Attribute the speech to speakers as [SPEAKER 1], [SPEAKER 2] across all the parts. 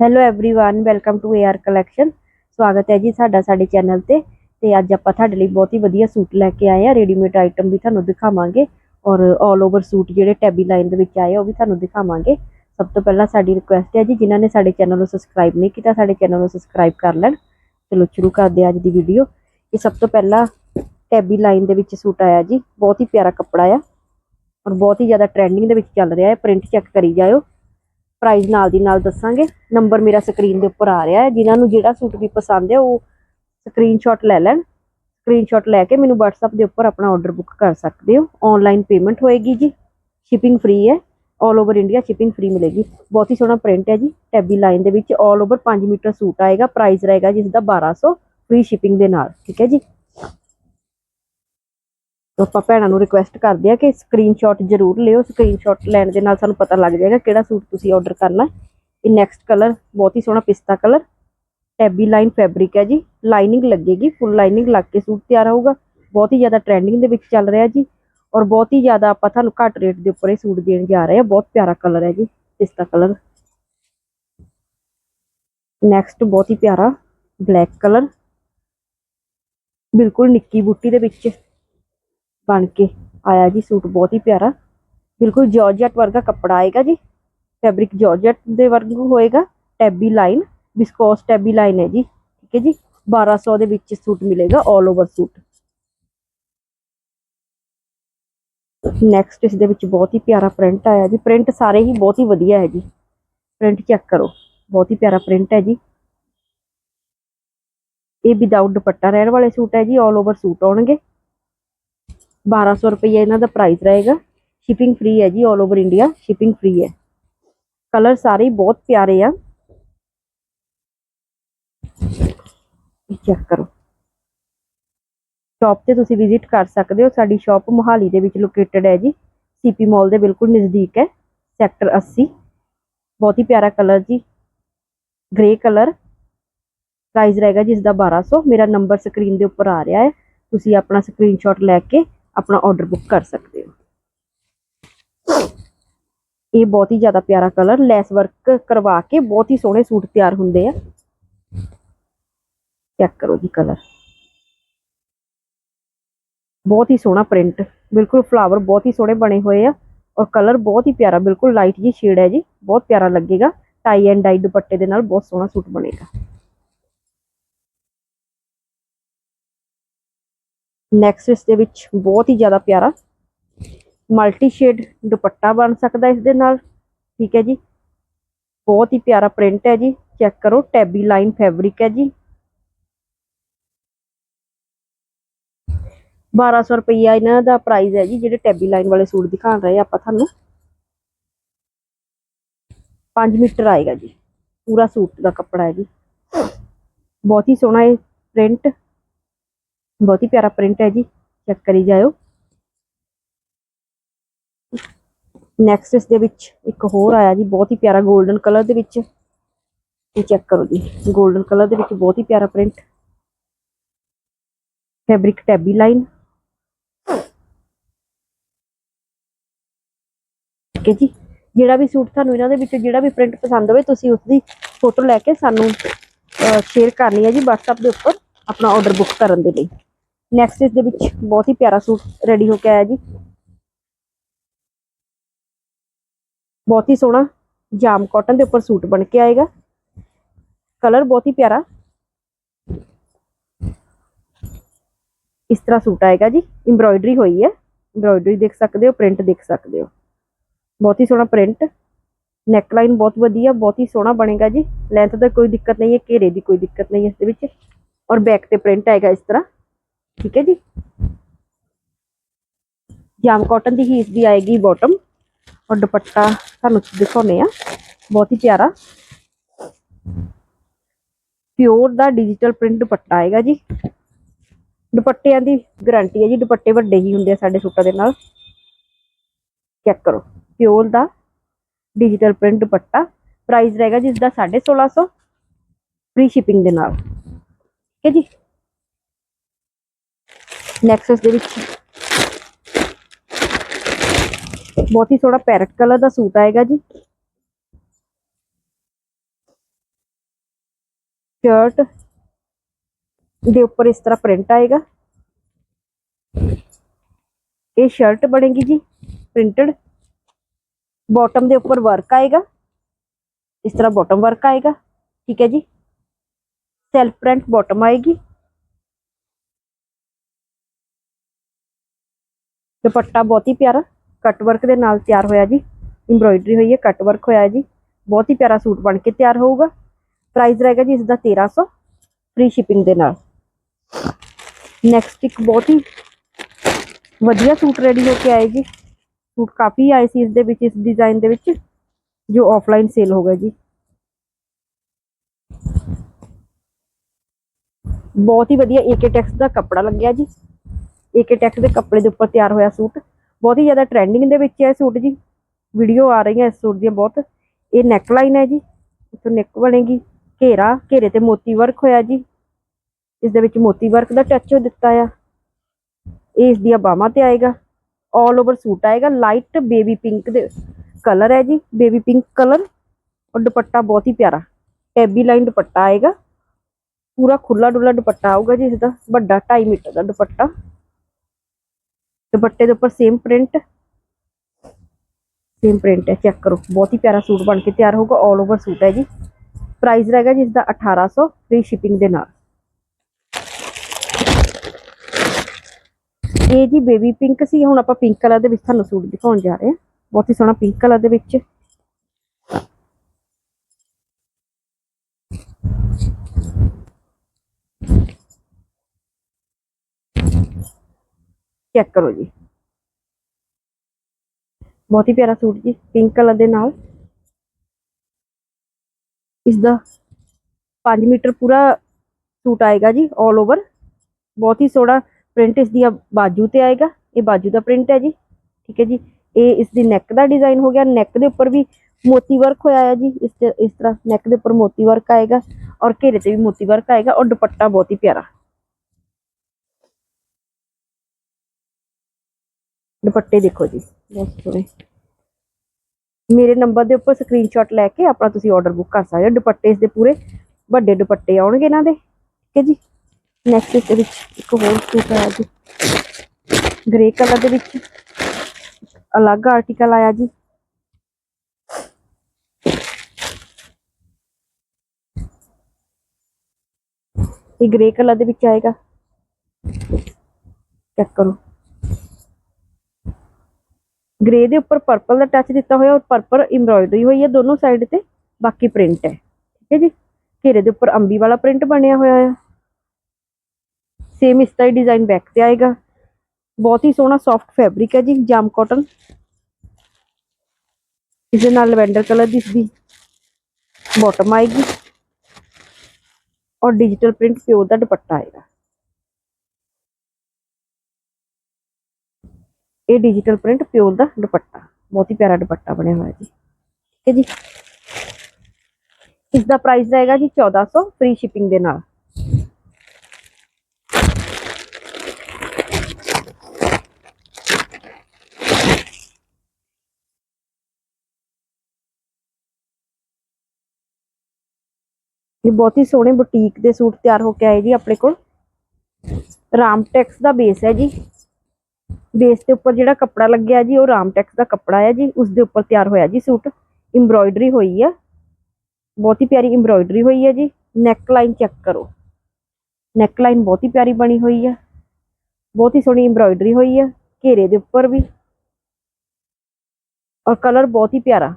[SPEAKER 1] hello everyone welcome to AR collection ਸਵਾਗਤ ਹੈ ਜੀ ਸਾਡਾ ਸਾਡੇ ਚੈਨਲ ਤੇ ਤੇ ਅੱਜ ਆਪਾਂ ਤੁਹਾਡੇ ਲਈ ਬਹੁਤ ਹੀ ਵਧੀਆ ਸੂਟ ਲੈ ਕੇ ਆਏ ਆ ਰੈਡੀਮੇਡ ਆਈਟਮ ਵੀ ਤੁਹਾਨੂੰ ਦਿਖਾਵਾਂਗੇ ਔਰ 올 ਓਵਰ ਸੂਟ ਜਿਹੜੇ ਟੈਬੀ ਲਾਈਨ ਦੇ ਵਿੱਚ ਆਏ ਆ ਉਹ ਵੀ ਤੁਹਾਨੂੰ ਦਿਖਾਵਾਂਗੇ ਸਭ ਤੋਂ ਪਹਿਲਾਂ ਸਾਡੀ ਰਿਕੁਐਸਟ ਹੈ ਜੀ ਜਿਨ੍ਹਾਂ ਨੇ ਸਾਡੇ ਚੈਨਲ ਨੂੰ ਸਬਸਕ੍ਰਾਈਬ ਨਹੀਂ ਕੀਤਾ ਸਾਡੇ ਚੈਨਲ ਨੂੰ ਸਬਸਕ੍ਰਾਈਬ ਕਰ ਲੈਣ ਚਲੋ ਸ਼ੁਰੂ ਕਰਦੇ ਹਾਂ ਅੱਜ ਦੀ ਵੀਡੀਓ ਇਹ ਸਭ ਤੋਂ ਪਹਿਲਾਂ ਟੈਬੀ ਲਾਈਨ ਦੇ ਵਿੱਚ ਸੂਟ ਆਇਆ ਜੀ ਬਹੁਤ ਹੀ ਪਿਆਰਾ ਕੱਪੜਾ ਆ ਔਰ ਬਹੁਤ ਹੀ ਜ਼ਿਆਦਾ ਟ੍ਰੈਂਡਿੰਗ ਦੇ ਵਿੱਚ ਚੱਲ ਰਿਹਾ ਹੈ ਪ੍ਰਿੰਟ ਚੈੱਕ ਕਰੀ ਜਾਇਓ ਪ੍ਰਾਈਸ ਨਾਲ ਦੀ ਨਾਲ ਦੱਸਾਂਗੇ। ਨੰਬਰ ਮੇਰਾ ਸਕਰੀਨ ਦੇ ਉੱਪਰ ਆ ਰਿਹਾ ਹੈ। ਜਿਨ੍ਹਾਂ ਨੂੰ ਜਿਹੜਾ ਸੂਟ ਵੀ ਪਸੰਦ ਹੈ, ਉਹ ਸਕਰੀਨਸ਼ਾਟ ਲੈ ਲੈਣ। ਸਕਰੀਨਸ਼ਾਟ ਲੈ ਕੇ ਮੈਨੂੰ WhatsApp ਦੇ ਉੱਪਰ ਆਪਣਾ ਆਰਡਰ ਬੁੱਕ ਕਰ ਸਕਦੇ ਹੋ। ਆਨਲਾਈਨ ਪੇਮੈਂਟ ਹੋਏਗੀ ਜੀ। ਸ਼ਿਪਿੰਗ ਫ੍ਰੀ ਹੈ। 올 ਓਵਰ ਇੰਡੀਆ ਸ਼ਿਪਿੰਗ ਫ੍ਰੀ ਮਿਲੇਗੀ। ਬਹੁਤ ਹੀ ਸੋਹਣਾ ਪ੍ਰਿੰਟ ਹੈ ਜੀ। ਟੈਬੀ ਲਾਈਨ ਦੇ ਵਿੱਚ 올 ਓਵਰ 5 ਮੀਟਰ ਸੂਟ ਆਏਗਾ। ਪ੍ਰਾਈਸ ਰਹੇਗਾ ਜਿਸ ਦਾ 1200 ਫ੍ਰੀ ਸ਼ਿਪਿੰਗ ਦੇ ਨਾਲ। ਠੀਕ ਹੈ ਜੀ? ਆਪਾਂ ਭੈਣਾਂ ਨੂੰ ਰਿਕੁਐਸਟ ਕਰਦੇ ਆ ਕਿ ਸਕਰੀਨਸ਼ਾਟ ਜ਼ਰੂਰ ਲਿਓ ਸਕਰੀਨਸ਼ਾਟ ਲੈਣ ਦੇ ਨਾਲ ਸਾਨੂੰ ਪਤਾ ਲੱਗ ਜਾਏਗਾ ਕਿਹੜਾ ਸੂਟ ਤੁਸੀਂ ਆਰਡਰ ਕਰਨਾ ਇਹ ਨੈਕਸਟ ਕਲਰ ਬਹੁਤ ਹੀ ਸੋਹਣਾ ਪਿਸਤਾ ਕਲਰ ਟੈਬੀ ਲਾਈਨ ਫੈਬਰਿਕ ਹੈ ਜੀ। ਲਾਈਨਿੰਗ ਲੱਗੇਗੀ ਫੁੱਲ ਲਾਈਨਿੰਗ ਲੱਗ ਕੇ ਸੂਟ ਤਿਆਰ ਹੋਊਗਾ। ਬਹੁਤ ਹੀ ਜ਼ਿਆਦਾ ਟ੍ਰੈਂਡਿੰਗ ਦੇ ਵਿੱਚ ਚੱਲ ਰਿਹਾ ਜੀ ਔਰ ਬਹੁਤ ਹੀ ਜ਼ਿਆਦਾ ਆਪਾਂ ਤੁਹਾਨੂੰ ਘੱਟ ਰੇਟ ਦੇ ਉੱਪਰ ਇਹ ਸੂਟ ਦੇਣ ਜਾ ਰਹੇ ਆ ਬਹੁਤ ਪਿਆਰਾ ਕਲਰ ਹੈ ਜੀ, ਪਿਸਤਾ ਕਲਰ ਨੈਕਸਟ ਬਹੁਤ ਹੀ ਪਿਆਰਾ ਬਲੈਕ ਕਲਰ ਬਿਲਕੁਲ ਨਿੱਕੀ ਬੂਟੀ ਦੇ ਵਿੱਚ। ਬਣ ਕੇ ਆਇਆ ਜੀ ਸੂਟ, ਬਹੁਤ ਹੀ ਪਿਆਰਾ। ਬਿਲਕੁਲ ਜਾਰਜਟ ਵਰਗਾ ਕੱਪੜਾ ਆਏਗਾ ਜੀ। ਫੈਬਰਿਕ ਜਾਰਜਟ ਦੇ ਵਰਗੂ ਹੋਏਗਾ। Tabby line viscose tabby line ਹੈ ਜੀ। ਠੀਕ ਹੈ ਜੀ। 1200 ਦੇ ਵਿੱਚ ਸੂਟ ਮਿਲੇਗਾ 올 ਓਵਰ ਸੂਟ। ਨੈਕਸਟ ਇਸ ਦੇ ਵਿੱਚ ਬਹੁਤ ਹੀ ਪਿਆਰਾ ਪ੍ਰਿੰਟ ਆਇਆ ਜੀ। ਪ੍ਰਿੰਟ ਸਾਰੇ ਹੀ ਬਹੁਤ ਹੀ ਵਧੀਆ ਹੈ ਜੀ। ਪ੍ਰਿੰਟ ਚੈੱਕ ਕਰੋ। ਬਹੁਤ ਹੀ ਪਿਆਰਾ ਪ੍ਰਿੰਟ ਹੈ ਜੀ। ਇਹ ਵਿਦਆਊਟ ਦੁਪੱਟਾ ਰਹਿਣ ਵਾਲੇ ਸੂਟ ਹੈ ਜੀ। 올 ਓਵਰ ਸੂਟ ਆਉਣਗੇ। 1200 ਰੁਪਏ ਇਹਨਾਂ ਦਾ ਪ੍ਰਾਈਸ ਰਹੇਗਾ ਸ਼ਿਪਿੰਗ ਫ੍ਰੀ ਹੈ ਜੀ 올 ਓਵਰ ਇੰਡੀਆ ਸ਼ਿਪਿੰਗ ਫ੍ਰੀ ਹੈ ਕਲਰ ਸਾਰੇ ਬਹੁਤ ਪਿਆਰੇ ਆ ਚੈੱਕ ਕਰੋ ਸ਼ਾਪ ਤੇ ਤੁਸੀਂ ਵਿਜ਼ਿਟ ਕਰ ਸਕਦੇ ਹੋ ਸਾਡੀ ਸ਼ਾਪ ਮੋਹਾਲੀ ਦੇ ਵਿੱਚ ਲੋਕੇਟਡ ਹੈ ਜੀ ਸੀਪੀ ਮਾਲ ਦੇ ਬਿਲਕੁਲ ਨਜ਼ਦੀਕ ਹੈ ਸੈਕਟਰ 80 ਬਹੁਤ ਹੀ ਪਿਆਰਾ ਕਲਰ ਜੀ ਗ੍ਰੇ ਕਲਰ ਪ੍ਰਾਈਸ ਰਹੇਗਾ ਜੀ ਜਿਸ ਦਾ 1200 ਮੇਰਾ ਨੰਬਰ ਸਕਰੀਨ ਦੇ ਉੱਪਰ ਆ ਰਿਹਾ ਹੈ ਤੁਸੀਂ ਆਪਣਾ ਸਕਰੀਨਸ਼ਾਟ ਲੈ ਕੇ ਆਪਣਾ ਆਰਡਰ ਬੁੱਕ ਕਰ ਸਕਦੇ ਹੋ। ਇਹ ਬਹੁਤ ਹੀ ਜ਼ਿਆਦਾ ਪਿਆਰਾ ਕਲਰ ਲੈਸ ਵਰਕ ਕਰਵਾ ਕੇ ਬਹੁਤ ਹੀ ਸੋਹਣੇ ਸੂਟ ਤਿਆਰ ਹੁੰਦੇ ਆ। ਚੈੱਕ ਕਰੋ ਜੀ ਕਲਰ ਬਹੁਤ ਹੀ ਸੋਹਣਾ ਪ੍ਰਿੰਟ ਬਿਲਕੁਲ ਫਲਾਵਰ ਬਹੁਤ ਹੀ ਸੋਹਣੇ ਬਣੇ ਹੋਏ ਆ ਔਰ ਕਲਰ ਬਹੁਤ ਹੀ ਪਿਆਰਾ, ਬਿਲਕੁਲ ਲਾਈਟ ਜੀ ਸ਼ੇਡ ਹੈ ਜੀ, ਬਹੁਤ ਪਿਆਰਾ ਲੱਗੇਗਾ। ਟਾਈ ਐਂਡ ਡਾਈ ਦੁਪੱਟੇ ਦੇ ਨਾਲ ਬਹੁਤ ਸੋਹਣਾ ਸੂਟ ਬਣੇਗਾ। ਨੈਕਸਟ ਇਸ ਦੇ ਵਿੱਚ ਬਹੁਤ ਹੀ ਜ਼ਿਆਦਾ ਪਿਆਰਾ ਮਲਟੀ ਸ਼ੇਡ ਦੁਪੱਟਾ ਬਣ ਸਕਦਾ ਇਸ ਦੇ ਨਾਲ, ਠੀਕ ਹੈ ਜੀ। ਬਹੁਤ ਹੀ ਪਿਆਰਾ ਪ੍ਰਿੰਟ ਹੈ ਜੀ ਚੈੱਕ ਕਰੋ ਟੈਬੀ ਲਾਈਨ ਫੈਬਰਿਕ ਹੈ ਜੀ। 1200 ਰੁਪਈਆ ਇਹਨਾਂ ਦਾ ਪ੍ਰਾਈਸ ਹੈ ਜੀ, ਜਿਹੜੇ ਟੈਬੀ ਲਾਈਨ ਵਾਲੇ ਸੂਟ ਦਿਖਾ ਰਹੇ ਆਪਾਂ ਤੁਹਾਨੂੰ। 5 ਮੀਟਰ ਆਏਗਾ ਜੀ, ਪੂਰਾ ਸੂਟ ਦਾ ਕੱਪੜਾ ਹੈ ਜੀ। ਬਹੁਤ ਹੀ ਸੋਹਣਾ ਇਹ ਪ੍ਰਿੰਟ ਬਹੁਤ ਹੀ ਪਿਆਰਾ ਪ੍ਰਿੰਟ ਹੈ ਜੀ ਚੈੱਕ ਕਰੀ ਜਾਇਓ। ਨੈਕਸਟ ਇਸ ਦੇ ਵਿੱਚ ਇੱਕ ਹੋਰ ਆਇਆ ਜੀ, ਬਹੁਤ ਹੀ ਪਿਆਰਾ 골ਡਨ ਕਲਰ ਦੇ ਵਿੱਚ। ਇਹ ਚੈੱਕ ਕਰੋ ਜੀ 골ਡਨ ਕਲਰ ਦੇ ਵਿੱਚ ਬਹੁਤ ਹੀ ਪਿਆਰਾ ਪ੍ਰਿੰਟ ਫੈਬਰਿਕ ਟੈਬੀ ਲਾਈਨ ਠੀਕ ਹੈ ਜੀ, ਜਿਹੜਾ ਵੀ ਸੂਟ ਤੁਹਾਨੂੰ ਇਹਨਾਂ ਦੇ ਵਿੱਚ ਜਿਹੜਾ ਵੀ ਪ੍ਰਿੰਟ ਪਸੰਦ ਹੋਵੇ, ਤੁਸੀਂ ਉਸ ਦੀ ਫੋਟੋ ਲੈ ਕੇ ਸਾਨੂੰ ਸ਼ੇਅਰ ਕਰਨੀ ਹੈ ਜੀ, WhatsApp ਦੇ ਉੱਪਰ ਆਪਣਾ ਆਰਡਰ ਬੁੱਕ ਕਰਨ ਦੇ ਲਈ। ਨੈਕਸਟ ਇਸ ਦੇ ਵਿੱਚ ਬਹੁਤ ਹੀ ਪਿਆਰਾ ਸੂਟ ਰੈਡੀ ਹੋ ਕੇ ਆਇਆ ਜੀ। ਬਹੁਤ ਹੀ ਸੋਹਣਾ ਜਾਮ ਕਾਟਨ ਦੇ ਉੱਪਰ ਸੂਟ ਬਣ ਕੇ ਆਏਗਾ। ਕਲਰ ਬਹੁਤ ਹੀ ਪਿਆਰਾ। ਇਸ ਤਰ੍ਹਾਂ ਸੂਟ ਆਏਗਾ ਜੀ। ਐਮਬ੍ਰੋਇਡਰੀ ਹੋਈ ਹੈ। ਐਮਬ੍ਰੋਇਡਰੀ ਦੇਖ ਸਕਦੇ ਹੋ ਪ੍ਰਿੰਟ ਦੇਖ ਸਕਦੇ ਹੋ। ਬਹੁਤ ਹੀ ਸੋਹਣਾ ਪ੍ਰਿੰਟ ਨੈਕ ਲਾਈਨ ਬਹੁਤ ਵਧੀਆ, ਬਹੁਤ ਹੀ ਸੋਹਣਾ ਬਣੇਗਾ ਜੀ। ਲੈਂਥ ਦਾ ਕੋਈ ਦਿੱਕਤ ਨਹੀਂ ਹੈ, ਘੇਰੇ ਦੀ ਕੋਈ ਦਿੱਕਤ ਨਹੀਂ ਹੈ ਇਸ ਦੇ ਵਿੱਚ। ਔਰ ਬੈਕ ਤੇ ਪ੍ਰਿੰਟ ਆਏਗਾ ਇਸ ਤਰ੍ਹਾਂ। ਠੀਕ ਹੈ ਜੀ। ਜਾਮ ਕਾਟਨ ਦੀ ਹੀ ਦੀ ਆਏਗੀ ਬਾਟਮ ਔਰ ਦੁਪੱਟਾ ਤੁਹਾਨੂੰ ਦਿਖਾਉਨੇ ਆ ਬਹੁਤ ਹੀ ਪਿਆਰਾ। ਪਿਓਰ ਦਾ ਡਿਜੀਟਲ ਪ੍ਰਿੰਟ ਦੁਪੱਟਾ ਆਏਗਾ ਜੀ। ਦੁਪੱਟਿਆਂ ਦੀ ਗਾਰੰਟੀ ਹੈ ਜੀ, ਦੁਪੱਟੇ ਵੱਡੇ ਹੀ ਹੁੰਦੇ ਆ ਸਾਡੇ ਸੂਟਾਂ ਦੇ ਨਾਲ। ਚੈੱਕ ਕਰੋ। ਪਿਓਰ ਦਾ ਡਿਜੀਟਲ ਪ੍ਰਿੰਟ ਦੁਪੱਟਾ। ਪ੍ਰਾਈਸ ਰਹੇਗਾ ਜਿਸ ਦਾ 1650 ਫ੍ਰੀ ਸ਼ਿਪਿੰਗ ਦੇ ਨਾਲ। ਠੀਕ ਹੈ ਜੀ। ਨੈਕਸਸ ਦੇ ਵਿੱਚ। ਬਹੁਤ ਹੀ ਸੋਹਣਾ ਪੈਰਟ ਕਲਰ ਦਾ ਸੂਟ ਆਏਗਾ ਜੀ। ਸ਼ਰਟ ਦੇ ਉੱਪਰ ਇਸ ਤਰ੍ਹਾਂ ਪ੍ਰਿੰਟ ਆਏਗਾ। ਇਹ ਸ਼ਰਟ ਬਣੇਗੀ ਜੀ ਪ੍ਰਿੰਟਡ ਬਾਟਮ ਦੇ ਉੱਪਰ ਵਰਕ ਆਏਗਾ। ਇਸ ਤਰ੍ਹਾਂ ਬਾਟਮ ਵਰਕ ਆਏਗਾ। ਠੀਕ ਹੈ ਜੀ। ਸੈਲਫ ਪ੍ਰਿੰਟ ਬਾਟਮ ਆਏਗੀ। ਦੁਪੱਟਾ ਬਹੁਤ ਹੀ ਪਿਆਰਾ ਕਟ ਵਰਕ ਦੇ ਨਾਲ ਤਿਆਰ ਹੋਇਆ ਜੀ ਐਮਬ੍ਰੋਇਡਰੀ ਹੋਈ ਹੈ ਕੱਟ ਵਰਕ ਹੋਇਆ ਜੀ, ਬਹੁਤ ਹੀ ਪਿਆਰਾ ਸੂਟ ਬਣ ਕੇ ਤਿਆਰ ਹੋਊਗਾ। ਪ੍ਰਾਈਸ ਰਹੇਗਾ ਜੀ ਇਸ ਦਾ 1300 ਫ੍ਰੀ ਸ਼ਿਪਿੰਗ ਦੇ ਨਾਲ। ਨੈਕਸਟ ਇੱਕ ਬਹੁਤ ਹੀ ਵਧੀਆ ਸੂਟ ਰੈਡੀ ਹੋ ਕੇ ਆਏ ਜੀ। ਸੂਟ ਕਾਫੀ ਆਏ ਸੀ ਇਸ ਦੇ ਵਿੱਚ, ਇਸ ਡਿਜ਼ਾਈਨ ਦੇ ਵਿੱਚ, ਜੋ ਆਫਲਾਈਨ ਸੇਲ ਹੋ ਗਿਆ ਜੀ। ਬਹੁਤ ਹੀ ਵਧੀਆ ਏਕੇ ਟੈਕਸ ਦਾ ਕੱਪੜਾ ਲੱਗਿਆ ਜੀ। ਏਕੇ ਟੈਕਸ ਦੇ ਕੱਪੜੇ ਦੇ ਉੱਪਰ ਤਿਆਰ ਹੋਇਆ ਸੂਟ। ਬਹੁਤ ਹੀ ਜ਼ਿਆਦਾ ਟ੍ਰੈਂਡਿੰਗ ਦੇ ਵਿੱਚ ਹੈ ਇਹ ਸੂਟ ਜੀ। ਵੀਡੀਓ ਆ ਰਹੀਆਂ ਇਸ ਸੂਟ ਦੀਆਂ ਬਹੁਤ। ਇਹ ਨੈਕ ਲਾਈਨ ਹੈ ਜੀ। ਇੱਥੋਂ ਨੈਕ ਬਣੇਗੀ। ਘੇਰਾ, ਘੇਰੇ ਤੇ ਮੋਤੀ ਵਰਕ ਹੋਇਆ ਜੀ। ਇਸ ਦੇ ਵਿੱਚ ਮੋਤੀ ਵਰਕ ਦਾ ਟੱਚ ਹੋ ਦਿੱਤਾ ਆ। ਇਹ ਇਸ ਦੀਆਂ ਬਾਹਾਂ ਤੇ ਆਏਗਾ। ਆਲ ਓਵਰ ਸੂਟ ਆਏਗਾ। ਲਾਈਟ ਬੇਬੀ ਪਿੰਕ ਦੇ ਕਲਰ ਹੈ ਜੀ। ਬੇਬੀ ਪਿੰਕ ਕਲਰ ਔਰ ਦੁਪੱਟਾ ਬਹੁਤ ਹੀ ਪਿਆਰਾ। ਟੈਬੀ ਲਾਈਨ ਦੁਪੱਟਾ ਆਏਗਾ। ਪੂਰਾ ਖੁੱਲਾ ਡੁੱਲਾ ਦੁਪੱਟਾ ਆਊਗਾ ਜੀ ਇਸ ਦਾ। ਵੱਡਾ 2.5 ਮੀਟਰ ਦਾ ਦੁਪੱਟਾ। ਦੁਪੱਟੇ ਦੇ ਉੱਪਰ ਸੇਮ ਪ੍ਰਿੰਟ ਸੇਮ ਪ੍ਰਿੰਟ ਹੈ ਚੈੱਕ ਕਰੋ। ਬਹੁਤ ਹੀ ਪਿਆਰਾ ਸੂਟ ਬਣ ਕੇ ਤਿਆਰ ਹੋਊਗਾ ਆਲ ਓਵਰ ਸੂਟ ਹੈ ਜੀ। ਪ੍ਰਾਈਸ ਰਹੇਗਾ ਜੀ ਦਾ 1800 ਫ੍ਰੀ ਸ਼ਿਪਿੰਗ ਦੇ ਨਾਲ। ਇਹ ਜੀ ਬੇਬੀ ਪਿੰਕ ਸੀ, ਹੁਣ ਆਪਾਂ ਪਿੰਕ ਕਲਰ ਦੇ ਵਿੱਚ ਤੁਹਾਨੂੰ ਸੂਟ ਦਿਖਾਉਣ ਜਾ ਰਹੇ ਹਾਂ। ਬਹੁਤ ਹੀ ਸੋਹਣਾ ਪਿੰਕ ਕਲਰ ਦੇ ਵਿੱਚ। ਚੈੱਕ ਕਰੋ ਜੀ। ਬਹੁਤ ਹੀ ਪਿਆਰਾ ਸੂਟ ਜੀ ਪਿੰਕ ਕਲਰ ਦੇ ਨਾਲ। ਇਸ ਦਾ 5 ਮੀਟਰ ਪੂਰਾ ਸੂਟ ਆਏਗਾ ਜੀ 올 ਓਵਰ ਬਹੁਤ ਹੀ ਸੋਹਣਾ ਪ੍ਰਿੰਟ ਇਸ ਦੀ ਬਾਜੂ ਤੇ ਆਏਗਾ, ਇਹ ਬਾਜੂ ਦਾ ਪ੍ਰਿੰਟ ਹੈ ਜੀ, ਠੀਕ ਹੈ ਜੀ। ਇਹ ਇਸ ਦੀ ਨੈਕ ਦਾ ਡਿਜ਼ਾਈਨ ਹੋ ਗਿਆ ਨੈਕ ਦੇ ਉੱਪਰ ਵੀ ਮੋਤੀ ਵਰਕ ਹੋਇਆ ਹੈ ਜੀ, ਇਸ ਤੇ ਇਸ ਤਰ੍ਹਾਂ ਨੈਕ ਦੇ ਉੱਪਰ ਮੋਤੀ ਵਰਕ ਆਏਗਾ ਔਰ ਘੇਰੇ ਤੇ ਵੀ ਮੋਤੀ ਵਰਕ ਆਏਗਾ ਔਰ ਦੁਪੱਟਾ ਬਹੁਤ ਹੀ ਪਿਆਰਾ। ਦੁਪੱਟੇ ਦੇਖੋ ਜੀ। ਬਹੁਤ ਸੋਹਣੇ ਮੇਰੇ ਨੰਬਰ ਦੇ ਉੱਪਰ ਸਕਰੀਨਸ਼ਾਟ ਲੈ ਕੇ ਆਪਣਾ ਤੁਸੀਂ ਆਰਡਰ ਬੁੱਕ ਕਰ ਸਕਦੇ ਹੋ। ਦੁਪੱਟੇ ਇਸ ਦੇ ਪੂਰੇ ਵੱਡੇ ਦੁਪੱਟੇ ਆਉਣਗੇ ਇਹਨਾਂ ਦੇ। ਠੀਕ ਹੈ ਜੀ? ਨੈਕਸਟ ਇਸ ਦੇ ਵਿੱਚ ਇੱਕ ਹੋਰ ਸੂਟ ਆਇਆ ਜੀ। ਗ੍ਰੇ ਕਲਰ ਦੇ ਵਿੱਚ ਅਲੱਗ ਆਰਟੀਕਲ ਆਇਆ ਜੀ। ਇਹ ਗ੍ਰੇ ਕਲਰ ਦੇ ਵਿੱਚ ਆਏਗਾ। ਚੈੱਕ ਕਰੋ। ਗ੍ਰੇ ਦੇ ਉੱਪਰ ਪਰਪਲ ਦਾ ਟੱਚ ਦਿੱਤਾ ਹੋਇਆ ਔਰ ਪਰਪਲ ਐਮਬ੍ਰੋਇਡਰੀ ਹੋਈ ਹੈ ਦੋਨੋਂ ਸਾਈਡ ਤੇ ਬਾਕੀ ਪ੍ਰਿੰਟ ਹੈ ਠੀਕ ਹੈ ਜੀ ਘੇਰੇ ਦੇ ਉੱਪਰ ਅੰਬੀ ਵਾਲਾ ਪ੍ਰਿੰਟ ਬਣਿਆ ਹੋਇਆ ਹੈ ਸੇਮ ਇਸ ਤਰ੍ਹਾਂ ਹੀ ਡਿਜ਼ਾਈਨ ਬੈਕ ਤੇ ਆਏਗਾ ਬਹੁਤ ਹੀ ਸੋਹਣਾ ਸੌਫਟ ਫੈਬਰਿਕ ਹੈ ਜੀ ਜਾਮ ਕਾਟਨ ਇਸ ਦੇ ਨਾਲ ਲਵੈਂਡਰ ਕਲਰ ਦੀ ਇਸਦੀ ਬਾਟਮ ਆਏਗੀ ਔਰ ਡਿਜੀਟਲ ਪ੍ਰਿੰਟ ਪਿਓਰ ਦਾ ਦੁਪੱਟਾ ਆਏਗਾ ਇਹ ਡਿਜੀਟਲ ਪ੍ਰਿੰਟ ਪਿਓਰ ਦਾ ਦੁਪੱਟਾ, ਬਹੁਤ ਹੀ ਪਿਆਰਾ ਦੁਪੱਟਾ ਬਣਿਆ ਹੋਇਆ ਜੀ। ਠੀਕ ਹੈ ਜੀ। ਇਸ ਦਾ ਪ੍ਰਾਈਸ ਰਹੇਗਾ ਜੀ 1400 ਫ੍ਰੀ ਸ਼ਿਪਿੰਗ ਦੇ ਨਾਲ। ਇਹ ਬਹੁਤ ਹੀ ਸੋਹਣੇ ਬੁਟੀਕ ਦੇ ਸੂਟ ਤਿਆਰ ਹੋ ਕੇ ਆਏ ਜੀ ਆਪਣੇ ਕੋਲ। ਰਾਮਟੈਕਸ ਦਾ ਬੇਸ ਹੈ ਜੀ। ਬੇਸ ਦੇ ਉੱਪਰ ਜਿਹੜਾ ਕੱਪੜਾ ਲੱਗਿਆ ਜੀ, ਉਹ ਰਾਮਟੈਕਸ ਦਾ ਕੱਪੜਾ ਹੈ ਜੀ, ਉਸ ਦੇ ਉੱਪਰ ਤਿਆਰ ਹੋਇਆ ਜੀ ਸੂਟ। ਐਮਬ੍ਰੋਇਡਰੀ ਹੋਈ ਆ। ਬਹੁਤ ਹੀ ਪਿਆਰੀ ਐਮਬ੍ਰੋਇਡਰੀ ਹੋਈ ਹੈ ਜੀ। ਨੈਕ ਲਾਈਨ ਚੈੱਕ ਕਰੋ। ਨੈਕ ਲਾਈਨ ਬਹੁਤ ਹੀ ਪਿਆਰੀ ਬਣੀ ਹੋਈ ਆ। ਬਹੁਤ ਹੀ ਸੋਹਣੀ ਐਮਬ੍ਰੋਇਡਰੀ ਹੋਈ ਆ। ਘੇਰੇ ਦੇ ਉੱਪਰ ਵੀ। ਔਰ ਕਲਰ ਬਹੁਤ ਹੀ ਪਿਆਰਾ।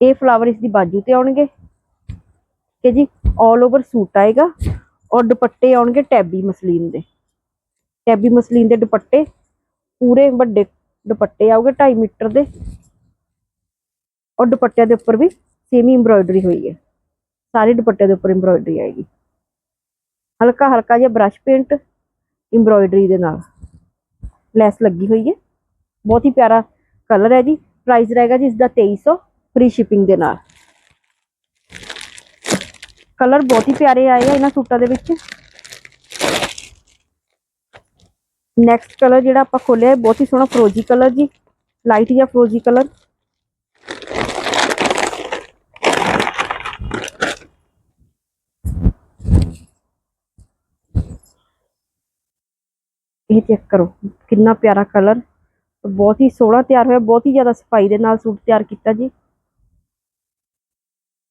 [SPEAKER 1] ਇਹ ਫਲਾਵਰ ਇਸ ਦੀ ਬਾਜੂ ਤੇ ਆਉਣਗੇ। ਠੀਕ ਹੈ ਜੀ। 올 ਓਵਰ ਸੂਟ ਆਏਗਾ। ਔਰ ਦੁਪੱਟੇ ਆਉਣਗੇ ਟੈਬੀ ਮਸਲੀਨ ਦੇ। ਟੈਬੀ ਮਸਲੀਨ ਦੇ ਦੁਪੱਟੇ, ਪੂਰੇ ਵੱਡੇ ਦੁਪੱਟੇ ਆਉਗੇ 2.5 ਮੀਟਰ ਦੇ। ਔਰ ਦੁਪੱਟਿਆਂ ਦੇ ਉੱਪਰ ਵੀ ਸੇਮ ਹੀ ਐਮਬ੍ਰੋਇਡਰੀ ਹੋਈ ਹੈ। ਸਾਰੇ ਦੁਪੱਟੇ ਦੇ ਉੱਪਰ ਐਮਬ੍ਰੋਇਡਰੀ ਆਏਗੀ। ਹਲਕਾ ਹਲਕਾ ਜਿਹਾ ਬ੍ਰਸ਼ ਪੇਂਟ ਐਮਬ੍ਰੋਇਡਰੀ ਦੇ ਨਾਲ। ਲੈਸ ਲੱਗੀ ਹੋਈ ਹੈ। ਬਹੁਤ ਹੀ ਪਿਆਰਾ ਕਲਰ ਹੈ ਜੀ। ਪ੍ਰਾਈਸ ਰਹੇਗਾ ਜੀ ਇਸ ਦਾ 2300 ਫ੍ਰੀ ਸ਼ਿਪਿੰਗ ਦੇ ਨਾਲ। ਕਲਰ ਬਹੁਤ ਹੀ ਪਿਆਰੇ ਆਏ ਆ ਇਹਨਾਂ ਸੂਟਾਂ ਦੇ ਵਿੱਚ। ਨੈਕਸਟ ਕਲਰ ਜਿਹੜਾ ਆਪਾਂ ਖੋਲਿਆ ਬਹੁਤ ਹੀ ਸੋਹਣਾ ਫਰੋਜੀ ਕਲਰ ਜੀ ਲਾਈਟ ਜਾਂ ਫਰੋਜੀ ਕਲਰ ਇਹ ਚੈੱਕ ਕਰੋ, ਕਿੰਨਾ ਪਿਆਰਾ ਕਲਰ ਬਹੁਤ ਹੀ ਸੋਹਣਾ ਤਿਆਰ ਹੋਇਆ, ਬਹੁਤ ਹੀ ਜ਼ਿਆਦਾ ਸਫ਼ਾਈ ਦੇ ਨਾਲ ਸੂਟ ਤਿਆਰ ਕੀਤਾ ਜੀ।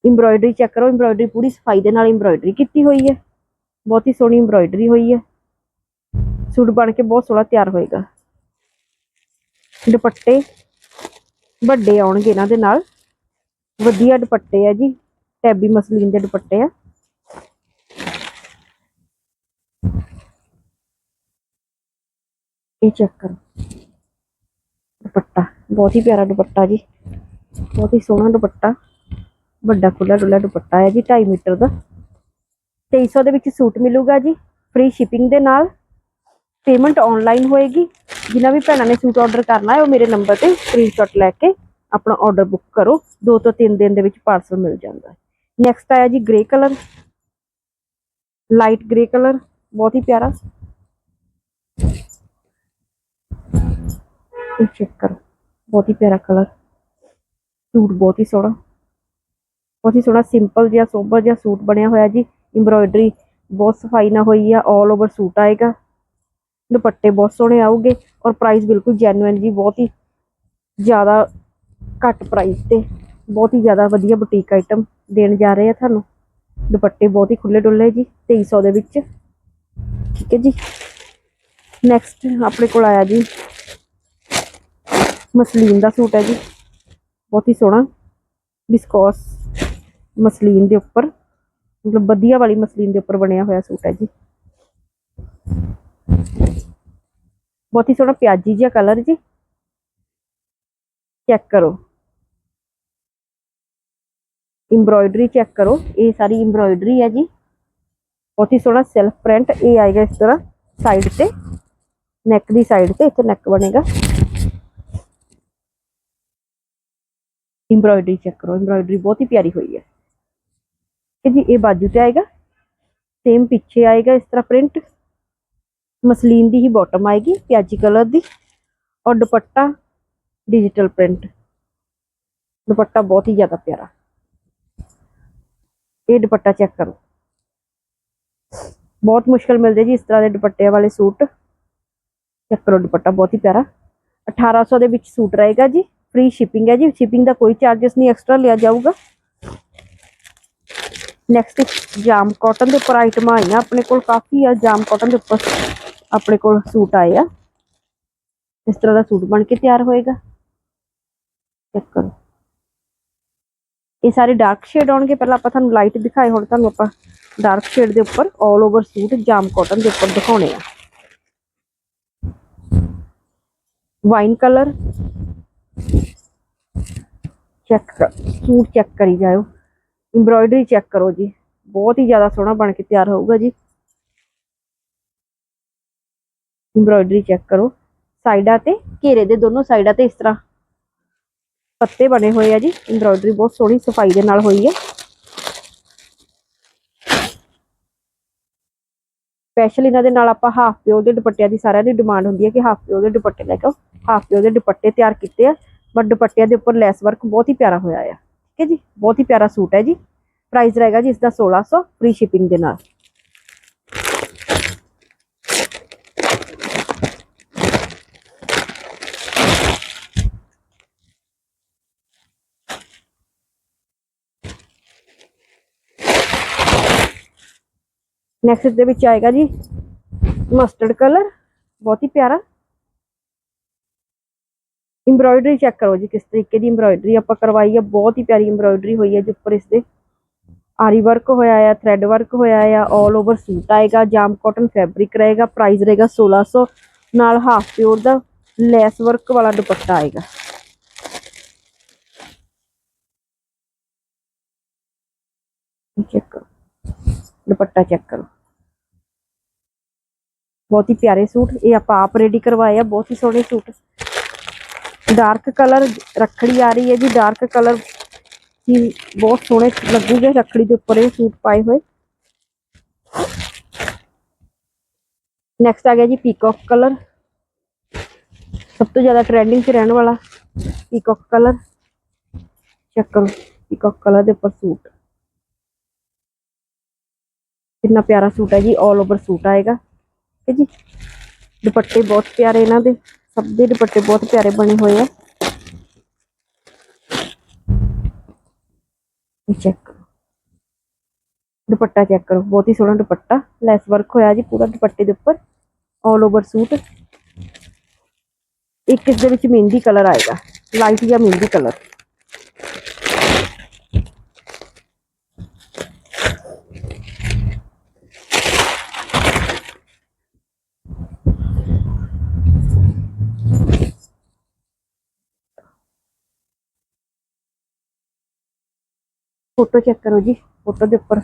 [SPEAKER 1] ਐਮਬ੍ਰਾਇਡਰੀ ਚੈੱਕ ਕਰੋ ਐਮਬ੍ਰਾਇਡਰੀ ਪੂਰੀ ਸਫ਼ਾਈ ਦੇ ਨਾਲ ਐਮਬ੍ਰਾਇਡਰੀ ਕੀਤੀ ਹੋਈ ਹੈ। ਬਹੁਤ ਹੀ ਸੋਹਣੀ ਐਮਬ੍ਰਾਇਡਰੀ ਹੋਈ ਹੈ। ਸੂਟ ਬਣ ਕੇ ਬਹੁਤ ਸੋਹਣਾ ਤਿਆਰ ਹੋਏਗਾ। ਦੁਪੱਟੇ ਵੱਡੇ ਆਉਣਗੇ ਇਹਨਾਂ ਦੇ ਨਾਲ। ਵਧੀਆ ਦੁਪੱਟੇ ਆ ਜੀ, ਟੈਬੀ ਮਸਲੀਨ ਦੇ ਦੁਪੱਟੇ ਆ। ਇਹ ਚੈੱਕ ਕਰੋ। ਦੁਪੱਟਾ, ਬਹੁਤ ਹੀ ਪਿਆਰਾ ਦੁਪੱਟਾ ਜੀ। ਬਹੁਤ ਹੀ ਸੋਹਣਾ ਦੁਪੱਟਾ। ਵੱਡਾ ਖੁੱਲਾ ਡੁੱਲਾ ਦੁਪੱਟਾ ਹੈ ਜੀ 2.5 ਮੀਟਰ ਦਾ। 2300 ਦੇ ਵਿੱਚ ਸੂਟ ਮਿਲੂਗਾ ਜੀ, ਫ੍ਰੀ ਸ਼ਿਪਿੰਗ ਦੇ ਨਾਲ। ਪੇਮੈਂਟ ਆਨਲਾਈਨ ਹੋਏਗੀ। ਜਿਨ੍ਹਾਂ ਵੀ ਭੈਣਾਂ ਨੇ ਸੂਟ ਆਰਡਰ ਕਰਨਾ ਹੈ, ਉਹ ਮੇਰੇ ਨੰਬਰ ਤੇ ਸਕਰੀਨਸ਼ਾਟ ਲੈ ਕੇ ਆਪਣਾ ਆਰਡਰ ਬੁੱਕ ਕਰੋ। 2 ਤੋਂ 3 ਦਿਨ ਦੇ ਵਿੱਚ ਪਾਰਸਲ ਮਿਲ ਜਾਂਦਾ ਹੈ। ਨੈਕਸਟ ਆਇਆ ਜੀ grey colour light grey colour ਬਹੁਤ ਹੀ ਪਿਆਰਾ। ਚੈੱਕ ਕਰੋ। ਬਹੁਤ ਹੀ ਪਿਆਰਾ ਕਲਰ ਸੂਟ ਬਹੁਤ ਹੀ ਸੋਹਣਾ। ਬਹੁਤ ਹੀ ਸੋਹਣਾ ਸਿੰਪਲ ਜਿਹਾ ਸੋਬਰ ਜਿਹਾ ਸੂਟ ਬਣਿਆ ਹੋਇਆ ਜੀ। ਐਮਬ੍ਰੋਇਡਰੀ ਬਹੁਤ ਸਫ਼ਾਈ ਨਾਲ ਹੋਈ ਆ 올 ਓਵਰ ਸੂਟ ਆਏਗਾ। ਦੁਪੱਟੇ ਬਹੁਤ ਸੋਹਣੇ ਆਉਗੇ ਔਰ ਪ੍ਰਾਈਸ ਬਿਲਕੁਲ ਜੈਨੂਇਨ ਜੀ, ਬਹੁਤ ਹੀ ਜ਼ਿਆਦਾ ਘੱਟ ਪ੍ਰਾਈਸ ਤੇ, ਬਹੁਤ ਹੀ ਜ਼ਿਆਦਾ ਵਧੀਆ ਬੁਟੀਕ ਆਈਟਮ ਦੇਣ ਜਾ ਰਹੇ ਆ ਤੁਹਾਨੂੰ। ਦੁਪੱਟੇ ਬਹੁਤ ਹੀ ਖੁੱਲੇ ਡੁੱਲੇ ਜੀ 2300 ਦੇ ਵਿੱਚ। ਠੀਕ ਹੈ ਜੀ। ਨੈਕਸਟ ਆਪਣੇ ਕੋਲ ਆਇਆ ਜੀ। ਮਸਲੀਨ ਦਾ ਸੂਟ ਹੈ ਜੀ। ਬਹੁਤ ਹੀ ਸੋਹਣਾ। ਬਿਸਕੋਸ ਮਸਲੀਨ ਦੇ ਉੱਪਰ, ਮਤਲਬ ਵਧੀਆ ਵਾਲੀ ਮਸਲੀਨ ਦੇ ਉੱਪਰ ਬਣਿਆ ਹੋਇਆ ਸੂਟ ਹੈ ਜੀ। ਬਹੁਤ ਹੀ ਸੋਹਣਾ ਪਿਆਜੀ ਜਿਹਾ ਕਲਰ ਜੀ ਚੈੱਕ ਕਰੋ ਐਮਬ੍ਰੋਇਡਰੀ ਚੈੱਕ ਕਰੋ ਇਹ ਸਾਰੀ ਐਮਬ੍ਰੋਇਡਰੀ ਹੈ ਜੀ ਬਹੁਤ ਹੀ ਸੋਹਣਾ ਸੈਲਫ ਪ੍ਰਿੰਟ ਇਹ ਆਏਗਾ ਇਸ ਤਰ੍ਹਾਂ ਸਾਈਡ ਤੇ ਨੈਕ ਦੀ ਸਾਈਡ ਤੇ ਇੱਥੇ ਨੈਕ ਬਣੇਗਾ ਐਮਬ੍ਰੋਇਡਰੀ ਚੈੱਕ ਕਰੋ ਐਮਬ੍ਰੋਇਡਰੀ ਬਹੁਤ ਹੀ ਪਿਆਰੀ ਹੋਈ ਹੈ ਇਹ ਜੀ ਇਹ ਬਾਜੂ ਤੇ ਆਏਗਾ ਸੇਮ ਪਿੱਛੇ ਆਏਗਾ ਇਸ ਤਰ੍ਹਾਂ ਪ੍ਰਿੰਟ ਮਸਲੀਨ ਦੀ ਹੀ ਬਾਟਮ ਆਏਗੀ ਪਿਆਜੀ ਕਲਰ ਦੀ ਔਰ ਦੁਪੱਟਾ ਡਿਜੀਟਲ ਪ੍ਰਿੰਟ ਦੁਪੱਟਾ ਬਹੁਤ ਹੀ ਜ਼ਿਆਦਾ ਪਿਆਰਾ ਇਹ ਦੁਪੱਟਾ ਚੈੱਕ ਕਰੋ ਬਹੁਤ ਮੁਸ਼ਕਲ ਮਿਲਦੇ ਜੀ ਇਸ ਤਰ੍ਹਾਂ ਦੇ ਦੁਪੱਟੇ ਵਾਲੇ ਸੂਟ ਚੈੱਕ ਕਰੋ ਦੁਪੱਟਾ ਬਹੁਤ ਹੀ ਪਿਆਰਾ 1800 ਦੇ ਵਿੱਚ ਸੂਟ ਰਹੇਗਾ ਜੀ ਫ੍ਰੀ ਸ਼ਿਪਿੰਗ ਹੈ ਜੀ ਸ਼ਿਪਿੰਗ ਦਾ ਕੋਈ ਚਾਰजेस ਨਹੀਂ ਐਕਸਟਰਾ ਲਿਆ ਜਾਊਗਾ ਨੈਕਸਟ ਜਾਮ ਕਾਟਨ ਦੇ ਉੱਪਰ ਆਈਟਮਾਂ ਆਈਆਂ ਆਪਣੇ ਕੋਲ ਕਾਫੀ ਆ ਜਾਮ ਕਾਟਨ ਦੇ ਉੱਪਰ ਆਪਣੇ ਕੋਲ ਸੂਟ ਆਏ ਆ ਇਸ ਤਰ੍ਹਾਂ ਦਾ ਸੂਟ ਬਣ ਕੇ ਤਿਆਰ ਹੋਏਗਾ ਚੈੱਕ ਕਰੋ ਇਹ ਸਾਰੇ ਡਾਰਕ ਸ਼ੇਡ ਆਉਣਗੇ ਪਹਿਲਾਂ ਆਪਾਂ ਤੁਹਾਨੂੰ ਲਾਈਟ ਦਿਖਾਏ ਹੁਣ ਤੁਹਾਨੂੰ ਆਪਾਂ ਡਾਰਕ ਸ਼ੇਡ ਦੇ ਉੱਪਰ 올 ਓਵਰ ਸੂਟ ਜਾਮ ਕਾਟਨ ਦੇ ਉੱਪਰ ਦਿਖਾਉਣੇ ਆ wine colour check suit check ਕਰੀ ਜਾਓ ਐਮਬ੍ਰੋਇਡਰੀ ਚੈੱਕ ਕਰੋ ਜੀ ਬਹੁਤ ਹੀ ਜ਼ਿਆਦਾ ਸੋਹਣਾ ਬਣ ਕੇ ਤਿਆਰ ਹੋਊਗਾ ਜੀ ਐਮਬ੍ਰੋਇਡਰੀ ਚੈੱਕ ਕਰੋ। ਸਾਈਡਾਂ ਤੇ ਘੇਰੇ ਦੇ ਦੋਨੋਂ ਸਾਈਡਾਂ ਤੇ ਇਸ ਤਰ੍ਹਾਂ ਪੱਤੇ ਬਣੇ ਹੋਏ ਆ ਜੀ। ਐਮਬ੍ਰੋਇਡਰੀ ਬਹੁਤ ਸੋਹਣੀ ਸਫ਼ਾਈ ਦੇ ਨਾਲ ਹੋਈ ਹੈ ਸਪੈਸ਼ਲ ਇਹਨਾਂ ਦੇ ਨਾਲ ਆਪਾਂ ਹਾਫ ਪਿਓ ਦੇ ਦੁਪੱਟਿਆਂ ਦੀ ਸਾਰਿਆਂ ਦੀ ਡਿਮਾਂਡ ਹੁੰਦੀ ਹੈ ਕਿ ਹਾਫ ਪਿਓ ਦੇ ਦੁਪੱਟੇ ਲੈ ਕੇ ਆਓ। ਹਾਫ ਪਿਓ ਦੇ ਦੁਪੱਟੇ ਤਿਆਰ ਕੀਤੇ ਆ ਬਟ ਦੁਪੱਟਿਆਂ ਦੇ ਉੱਪਰ ਲੈਸ ਵਰਕ ਬਹੁਤ ਹੀ ਪਿਆਰਾ ਹੋਇਆ ਆ। ਠੀਕ ਹੈ ਜੀ? ਬਹੁਤ ਹੀ ਪਿਆਰਾ ਸੂਟ ਹੈ ਜੀ। ਪ੍ਰਾਈਸ ਰਹੇਗਾ ਜੀ ਇਸ ਦਾ 1600 ਫ੍ਰੀ ਸ਼ਿਪਿੰਗ ਦੇ ਨਾਲ। ਨੈਕਸਟ ਦੇ ਵਿੱਚ ਆਏਗਾ ਜੀ ਮਸਟਰਡ ਕਲਰ ਬਹੁਤ ਹੀ ਪਿਆਰਾ। ਐਮਬ੍ਰੋਇਡਰੀ ਚੈੱਕ ਕਰੋ ਜੀ ਕਿਸ ਤਰੀਕੇ ਦੀ ਐਮਬ੍ਰੋਇਡਰੀ ਆਪਾਂ ਕਰਵਾਈ ਹੈ ਬਹੁਤ ਹੀ ਪਿਆਰੀ ਐਮਬ੍ਰੋਇਡਰੀ ਹੋਈ ਹੈ ਜੀ ਉੱਪਰ ਇਸ ਦੇ। ਆਰੀ ਵਰਕ ਹੋਇਆ ਆ ਥ੍ਰੈਡ ਵਰਕ ਹੋਇਆ ਹੈ ਆਲ ਓਵਰ ਸੂਟ ਆਏਗਾ, ਜਾਮ ਕਾਟਨ ਫੈਬਰਿਕ ਰਹੇਗਾ ਪ੍ਰਾਈਸ ਰਹੇਗਾ 1600 ਨਾਲ ਹਾਫ ਪਿਓਰ ਦਾ ਲੈਸ ਵਰਕ ਵਾਲਾ ਦੁਪੱਟਾ ਆਏਗਾ। ਚੈੱਕ ਕਰੋ। ਦੁਪੱਟਾ ਚੈੱਕ ਕਰੋ। ਬਹੁਤ ਹੀ ਪਿਆਰੇ ਸੂਟ ਇਹ ਆਪਾਂ ਆਪ ਰੈਡੀ ਕਰਵਾਏ ਆ ਬਹੁਤ ਹੀ ਸੋਹਣੇ ਸੂਟ ਡਾਰਕ ਕਲਰ ਰੱਖੜੀ ਆ ਰਹੀ ਹੈ ਜੀ ਡਾਰਕ ਕਲਰ ਹੀ ਬਹੁਤ ਸੋਹਣੇ ਲੱਗੂਗੇ ਰੱਖੜੀ ਦੇ ਉੱਪਰ ਇਹ ਸੂਟ ਪਾਏ ਹੋਏ ਨੈਕਸਟ ਆ ਗਿਆ ਜੀ ਪੀਕੌਕ ਕਲਰ ਸਭ ਤੋਂ ਜ਼ਿਆਦਾ ਟ੍ਰੈਂਡਿੰਗ 'ਚ ਰਹਿਣ ਵਾਲਾ ਪੀਕੌਕ ਕਲਰ ਚੈੱਕ ਕਰੋ ਪੀਕੌਕ ਕਲਰ ਦੇ ਉੱਪਰ ਸੂਟ ਕਿੰਨਾ ਪਿਆਰਾ ਸੂਟ ਹੈ ਜੀ 올 ਓਵਰ ਸੂਟ ਆਏਗਾ ਠੀਕ ਹੈ ਜੀ, ਦੁਪੱਟੇ ਬਹੁਤ ਪਿਆਰੇ ਇਹਨਾਂ ਦੇ, ਸਭ ਦੇ ਦੁਪੱਟੇ ਬਹੁਤ ਪਿਆਰੇ ਬਣੇ ਹੋਏ ਆ। ਇਹ ਚੈੱਕ ਕਰੋ। ਦੁਪੱਟਾ ਚੈੱਕ ਕਰੋ, ਬਹੁਤ ਹੀ ਸੋਹਣਾ ਦੁਪੱਟਾ। ਲੈਸ ਵਰਕ ਹੋਇਆ ਜੀ ਪੂਰਾ ਦੁਪੱਟੇ ਦੇ ਉੱਪਰ ਆਲ ਓਵਰ ਸੂਟ। ਇੱਕ ਇਸ ਦੇ ਵਿੱਚ ਮਹਿੰਦੀ ਕਲਰ ਆਏਗਾ ਲਾਈਟ ਜਾਂ ਮਹਿੰਦੀ ਕਲਰ ਫੋਟੋ ਚੈੱਕ ਕਰੋ ਜੀ, ਫੋਟੋ ਦੇ ਉੱਪਰ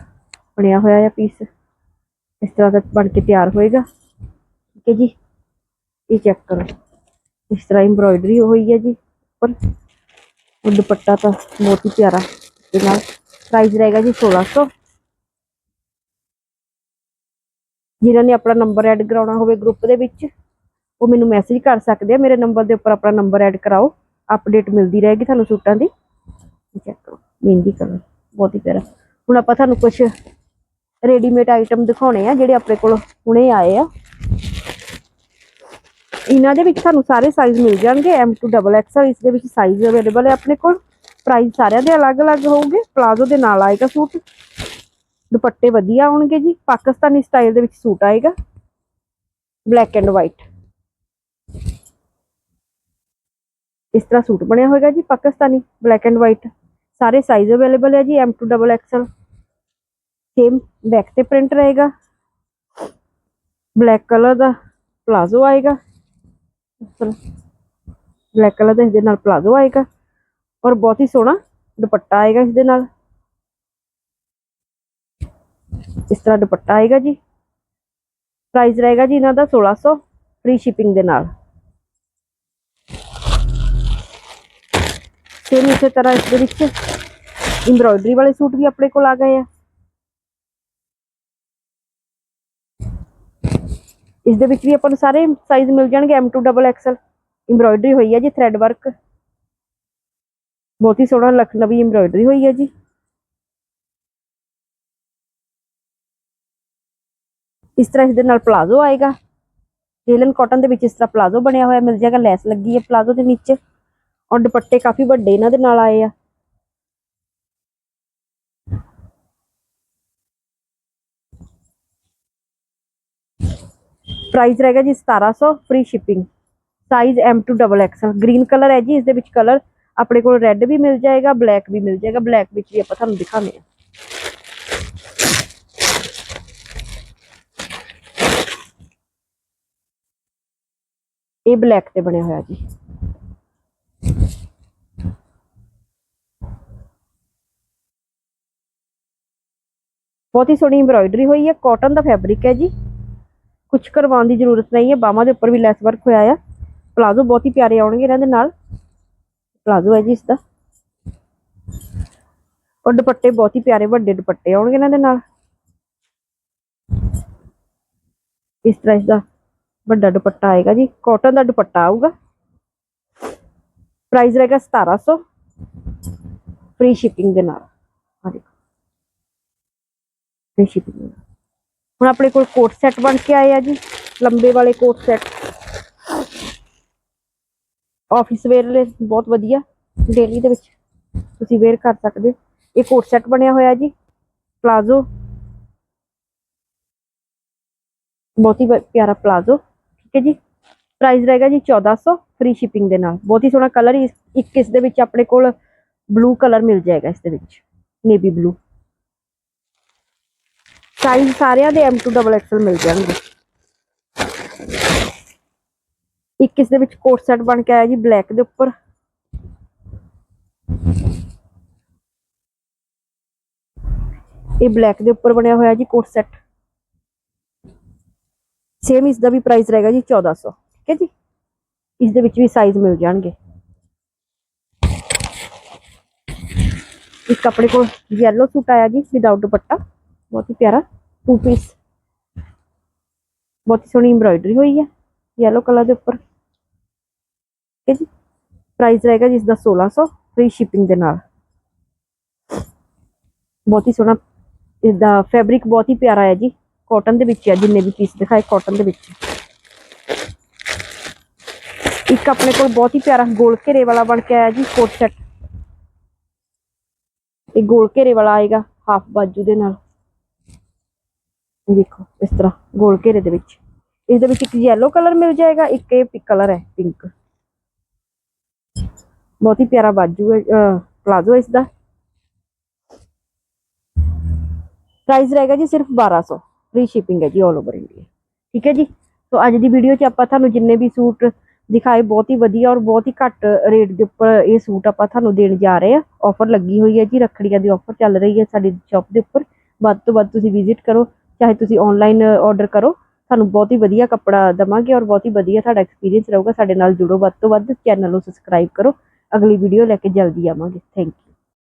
[SPEAKER 1] ਬਣਿਆ ਹੋਇਆ ਹੈ ਪੀਸ ਇਸ ਤਰ੍ਹਾਂ ਦਾ ਬਣ ਕੇ ਤਿਆਰ ਹੋਏਗਾ। ਠੀਕ ਹੈ ਜੀ, ਇਹ ਚੈੱਕ ਕਰੋ। ਇਸ ਤਰ੍ਹਾਂ ਐਮਬ੍ਰੋਇਡਰੀ ਹੋਈ ਹੈ ਜੀ, ਉੱਪਰ। ਉਹ ਦੁਪੱਟਾ ਤਾਂ ਬਹੁਤ ਹੀ ਪਿਆਰਾ ਦੇ ਨਾਲ। ਪ੍ਰਾਈਸ ਰਹੇਗਾ ਜੀ 1600 ਜਿਨ੍ਹਾਂ ਨੇ ਆਪਣਾ ਨੰਬਰ ਐਡ ਕਰਾਉਣਾ ਹੋਵੇ ਗਰੁੱਪ ਦੇ ਵਿੱਚ, ਉਹ ਮੈਨੂੰ ਮੈਸੇਜ ਕਰ ਸਕਦੇ ਆ। ਮੇਰੇ ਨੰਬਰ ਦੇ ਉੱਪਰ ਆਪਣਾ ਨੰਬਰ ਐਡ ਕਰਾਓ। ਅਪਡੇਟ ਮਿਲਦੀ ਰਹੇਗੀ ਤੁਹਾਨੂੰ ਸੂਟਾਂ ਦੀ। ਚੈੱਕ ਕਰੋ। ਮਹਿੰਦੀ ਕਲਰ ਬਹੁਤ ਹੀ ਪਿਆਰਾ ਹੁਣ ਆਪਾਂ ਤੁਹਾਨੂੰ ਕੁਝ ਰੈਡੀਮੇਡ ਆਈਟਮ ਦਿਖਾਉਣੇ ਆ, ਜਿਹੜੇ ਆਪਣੇ ਕੋਲ ਹੁਣੇ ਆਏ ਆ। ਇਹਨਾਂ ਦੇ ਵਿੱਚ ਤੁਹਾਨੂੰ ਸਾਰੇ ਸਾਈਜ਼ ਮਿਲ ਜਾਣਗੇ। ਐਮ ਟੂ ਡਬਲ XL ਇਸ ਦੇ ਵਿੱਚ ਸਾਈਜ਼ ਅਵੇਲੇਬਲ ਹੈ ਆਪਣੇ ਕੋਲ। ਪ੍ਰਾਈਸ ਸਾਰਿਆਂ ਦੇ ਅਲੱਗ-ਅਲੱਗ ਹੋਣਗੇ ਪਲਾਜ਼ੋ ਦੇ ਨਾਲ ਆਏਗਾ ਸੂਟ। ਦੁਪੱਟੇ ਵਧੀਆ ਆਉਣਗੇ ਜੀ। ਪਾਕਿਸਤਾਨੀ ਸਟਾਈਲ ਦੇ ਵਿੱਚ ਸੂਟ ਆਏਗਾ। ਬਲੈਕ ਐਂਡ ਵਾਈਟ ਇਸ ਤਰ੍ਹਾਂ ਸੂਟ ਬਣਿਆ ਹੋਏਗਾ ਜੀ, ਪਾਕਿਸਤਾਨੀ। ਬਲੈਕ ਐਂਡ ਵਾਈਟ ਸਾਰੇ ਸਾਈਜ਼ ਅਵੇਲੇਬਲ ਹੈ ਜੀ M to double XL same back ਤੇ ਪ੍ਰਿੰਟ ਰਹੇਗਾ ਬਲੈਕ ਕਲਰ ਦਾ ਪਲਾਜ਼ੋ ਆਏਗਾ ਬਲੈਕ ਕਲਰ ਦਾ ਇਸ ਦੇ ਨਾਲ ਪਲਾਜ਼ੋ ਆਏਗਾ ਔਰ ਬਹੁਤ ਹੀ ਸੋਹਣਾ ਦੁਪੱਟਾ ਆਏਗਾ ਇਸ ਦੇ ਨਾਲ ਇਸ ਤਰ੍ਹਾਂ ਦੁਪੱਟਾ ਆਏਗਾ ਜੀ ਪ੍ਰਾਈਸ ਰਹੇਗਾ ਜੀ ਇਹਨਾਂ ਦਾ 1600 ਫ੍ਰੀ ਸ਼ਿਪਿੰਗ ਦੇ ਨਾਲ ਸੇਮ ਇਸੇ ਤਰ੍ਹਾਂ ਇਸ ਦੇ ਵਿੱਚ ਐਮਬ੍ਰੋਇਡਰੀ ਵਾਲੇ ਸੂਟ ਵੀ ਆਪਣੇ ਕੋਲ ਆ ਗਏ ਆ। ਇਸ ਦੇ ਵਿੱਚ ਵੀ ਆਪਾਂ ਨੂੰ ਸਾਰੇ ਸਾਈਜ਼ ਮਿਲ ਜਾਣਗੇ M to double XL embroidery ਹੋਈ ਹੈ ਜੀ ਥ੍ਰੈਡ ਵਰਕ ਬਹੁਤ ਹੀ ਸੋਹਣਾ ਲਖਨਵੀ ਐਮਬ੍ਰੋਇਡਰੀ ਹੋਈ ਹੈ ਜੀ। ਇਸ ਤਰ੍ਹਾਂ ਇਸ ਦੇ ਨਾਲ ਪਲਾਜ਼ੋ ਆਏਗਾ। ਜੇਲਨ ਕਾਟਨ ਦੇ ਵਿੱਚ ਇਸ ਤਰ੍ਹਾਂ ਪਲਾਜ਼ੋ ਬਣਿਆ ਹੋਇਆ ਮਿਲ ਜਾਏਗਾ। ਲੈਸ ਲੱਗੀ ਹੈ ਪਲਾਜ਼ੋ ਦੇ ਨੀਚੇ ਔਰ ਦੁਪੱਟੇ ਕਾਫੀ ਵੱਡੇ ਇਹਨਾਂ ਦੇ ਨਾਲ ਆਏ ਆ। ਪ੍ਰਾਈਸ ਰਹੇਗਾ ਜੀ 1700 free shipping size M to double XL green colour ਹੈ ਜੀ ਇਸ ਦੇ ਵਿੱਚ ਕਲਰ ਆਪਣੇ ਕੋਲ ਰੈੱਡ ਵੀ ਮਿਲ ਜਾਏਗਾ ਬਲੈਕ ਵੀ ਮਿਲ ਜਾਏਗਾ ਬਲੈਕ ਵਿੱਚ ਵੀ ਆਪਾਂ ਤੁਹਾਨੂੰ ਦਿਖਾਉਂਦੇ ਹਾਂ ਇਹ ਬਲੈਕ ਤੇ ਬਣਿਆ ਹੋਇਆ ਜੀ ਬਹੁਤ ਹੀ ਸੋਹਣੀ ਐਮਬ੍ਰੋਇਡਰੀ ਹੋਈ ਹੈ ਕਾਟਨ ਦਾ ਫੈਬਰਿਕ ਹੈ ਜੀ ਕੁਝ ਕਰਵਾਉਣ ਦੀ ਜ਼ਰੂਰਤ ਨਹੀਂ ਹੈ। ਬਾਹਾਂ ਦੇ ਉੱਪਰ ਵੀ ਲੈਸ ਵਰਕ ਹੋਇਆ ਆ। ਪਲਾਜ਼ੋ ਬਹੁਤ ਹੀ ਪਿਆਰੇ ਆਉਣਗੇ ਇਹਨਾਂ ਦੇ ਨਾਲ। ਪਲਾਜ਼ੋ ਹੈ ਜੀ ਇਸ ਦਾ ਔਰ ਦੁਪੱਟੇ ਬਹੁਤ ਹੀ ਪਿਆਰੇ ਵੱਡੇ ਦੁਪੱਟੇ ਆਉਣਗੇ ਇਹਨਾਂ ਦੇ ਨਾਲ। ਇਸ ਤਰ੍ਹਾਂ ਇਸ ਦਾ ਵੱਡਾ ਦੁਪੱਟਾ ਆਏਗਾ ਜੀ। ਕਾਟਨ ਦਾ ਦੁਪੱਟਾ ਆਊਗਾ। ਪ੍ਰਾਈਸ ਰਹੇਗਾ 1700 ਫ੍ਰੀ ਸ਼ਿਪਿੰਗ ਦੇ ਨਾਲ। ਆ ਦੇਖੋ। ਫ੍ਰੀ ਸ਼ਿਪਿੰਗ ਹੁਣ ਆਪਣੇ ਕੋਲ ਕੋਟ ਸੈੱਟ ਬਣ ਕੇ ਆਏ ਆ ਜੀ, ਲੰਬੇ ਵਾਲੇ ਕੋਟ ਸੈੱਟ ਆਫਿਸ ਵੇਅਰ ਲਈ ਬਹੁਤ ਵਧੀਆ ਡੇਲੀ ਦੇ ਵਿੱਚ ਤੁਸੀਂ ਵੇਅਰ ਕਰ ਸਕਦੇ ਇਹ ਕੋਟ ਸੈੱਟ ਬਣਿਆ ਹੋਇਆ ਜੀ ਪਲਾਜ਼ੋ ਬਹੁਤ ਹੀ ਪਿਆਰਾ ਪਲਾਜ਼ੋ ਠੀਕ ਹੈ ਜੀ। ਪ੍ਰਾਈਸ ਰਹੇਗਾ ਜੀ 1400 ਫ੍ਰੀ ਸ਼ਿਪਿੰਗ ਦੇ ਨਾਲ। ਬਹੁਤ ਹੀ ਸੋਹਣਾ ਕਲਰ ਇੱਕ ਇਸ ਦੇ ਵਿੱਚ ਆਪਣੇ ਕੋਲ ਬਲੂ ਕਲਰ ਮਿਲ ਜਾਏਗਾ ਇਸ ਦੇ ਵਿੱਚ ਨੇਵੀ ਬਲੂ ਸਾਈਜ਼ ਸਾਰਿਆਂ ਦੇ M to double XL ਮਿਲ ਜਾਣਗੇ। ਇੱਕ ਇਸ ਦੇ ਵਿੱਚ ਕੋਟ ਸੈਟ ਬਣ ਕੇ ਆਇਆ ਜੀ, ਬਲੈਕ ਦੇ ਉੱਪਰ। ਇਹ ਬਲੈਕ ਦੇ ਉੱਪਰ ਬਣਿਆ ਹੋਇਆ ਜੀ ਕੋਟ ਸੈਟ। ਸੇਮ ਇਸ ਦਾ ਵੀ ਪ੍ਰਾਈਸ ਰਹੇਗਾ ਜੀ 1400 ਠੀਕ ਹੈ ਜੀ? ਇਸ ਦੇ ਵਿੱਚ ਵੀ ਸਾਈਜ਼ ਮਿਲ ਜਾਣਗੇ। ਇੱਕ ਆਪਣੇ ਕੋਲ ਯੈਲੋ ਸੂਟ ਆਇਆ ਜੀ ਵਿਦਆਊਟ ਦੁਪੱਟਾ। ਬਹੁਤ ਹੀ ਪਿਆਰਾ ਟੂ ਪੀਸ ਬਹੁਤ ਹੀ ਸੋਹਣੀ ਐਮਬ੍ਰੋਇਡਰੀ ਹੋਈ ਹੈ yellow ਕਲਰ ਦੇ ਉੱਪਰ ਠੀਕ ਹੈ ਜੀ ਪ੍ਰਾਈਸ ਰਹੇਗਾ ਜੀ ਇਸ ਦਾ 1600 ਫ੍ਰੀ ਸ਼ਿਪਿੰਗ ਦੇ ਨਾਲ ਬਹੁਤ ਹੀ ਸੋਹਣਾ ਇਸ ਦਾ ਫੈਬਰਿਕ ਬਹੁਤ ਹੀ ਪਿਆਰਾ ਹੈ ਜੀ ਕਾਟਨ ਦੇ ਵਿੱਚ ਹੈ ਜਿੰਨੇ ਵੀ ਪੀਸ ਦਿਖਾਏ ਕਾਟਨ ਦੇ ਵਿੱਚ ਇੱਕ ਆਪਣੇ ਕੋਲ ਬਹੁਤ ਹੀ ਪਿਆਰਾ ਗੋਲ ਘੇਰੇ ਵਾਲਾ ਬਣ ਕੇ ਆਇਆ ਜੀ, ਕੋਟ ਸੈਟ ਇਹ ਗੋਲ ਘੇਰੇ ਵਾਲਾ ਆਏਗਾ ਹਾਫ ਬਾਜੂ ਦੇ ਨਾਲ। ਇਹ ਦੇਖੋ, ਇਸ ਤਰ੍ਹਾਂ ਗੋਲ ਘੇਰੇ ਦੇ ਵਿੱਚ। ਇਸ ਦੇ ਵਿੱਚ ਇੱਕ ਯੈਲੋ ਕਲਰ ਮਿਲ ਜਾਏਗਾ, ਇੱਕ ਇਹ ਕਲਰ ਹੈ ਪਿੰਕ ਬਹੁਤ ਹੀ ਪਿਆਰਾ ਬਾਜੂ ਹੈ ਪਲਾਜ਼ੋ ਇਸ ਦਾ ਪ੍ਰਾਈਸ ਰਹੇਗਾ ਜੀ ਸਿਰਫ 1200 ਫ੍ਰੀ ਸ਼ਿਪਿੰਗ ਹੈ ਜੀ 올 ਓਵਰ ਇੰਡੀਆ ਠੀਕ ਹੈ ਜੀ? ਸੋ ਅੱਜ ਦੀ ਵੀਡੀਓ 'ਚ ਆਪਾਂ ਤੁਹਾਨੂੰ ਜਿੰਨੇ ਵੀ ਸੂਟ ਦਿਖਾਏ, ਬਹੁਤ ਹੀ ਵਧੀਆ ਔਰ ਬਹੁਤ ਹੀ ਘੱਟ ਰੇਟ ਦੇ ਉੱਪਰ ਇਹ ਸੂਟ ਆਪਾਂ ਤੁਹਾਨੂੰ ਦੇਣ ਜਾ ਰਹੇ ਆ ਆਫਰ ਲੱਗੀ ਹੋਈ ਹੈ ਜੀ, ਰੱਖੜੀਆਂ ਦੀ ਆਫਰ ਚੱਲ ਰਹੀ ਹੈ ਸਾਡੀ ਸ਼ਾਪ ਦੇ ਉੱਪਰ। ਵੱਧ ਤੋਂ ਵੱਧ ਤੁਸੀਂ ਵਿਜ਼ਿਟ ਕਰੋ। ਚਾਹੇ ਤੁਸੀਂ ਆਨਲਾਈਨ ਆਰਡਰ ਕਰੋ ਤੁਹਾਨੂੰ ਬਹੁਤ ਹੀ ਵਧੀਆ ਕੱਪੜਾ ਦਵਾਂਗੇ ਔਰ ਬਹੁਤ ਹੀ ਵਧੀਆ ਸਾਡਾ ਐਕਸਪੀਰੀਅੰਸ ਰਹੂਗਾ। ਸਾਡੇ ਨਾਲ ਜੁੜੋ ਵੱਧ ਤੋਂ ਵੱਧ ਚੈਨਲ ਨੂੰ ਸਬਸਕ੍ਰਾਈਬ ਕਰੋ। ਅਗਲੀ ਵੀਡੀਓ ਲੈ ਕੇ ਜਲਦੀ ਆਵਾਂਗੇ। Thank you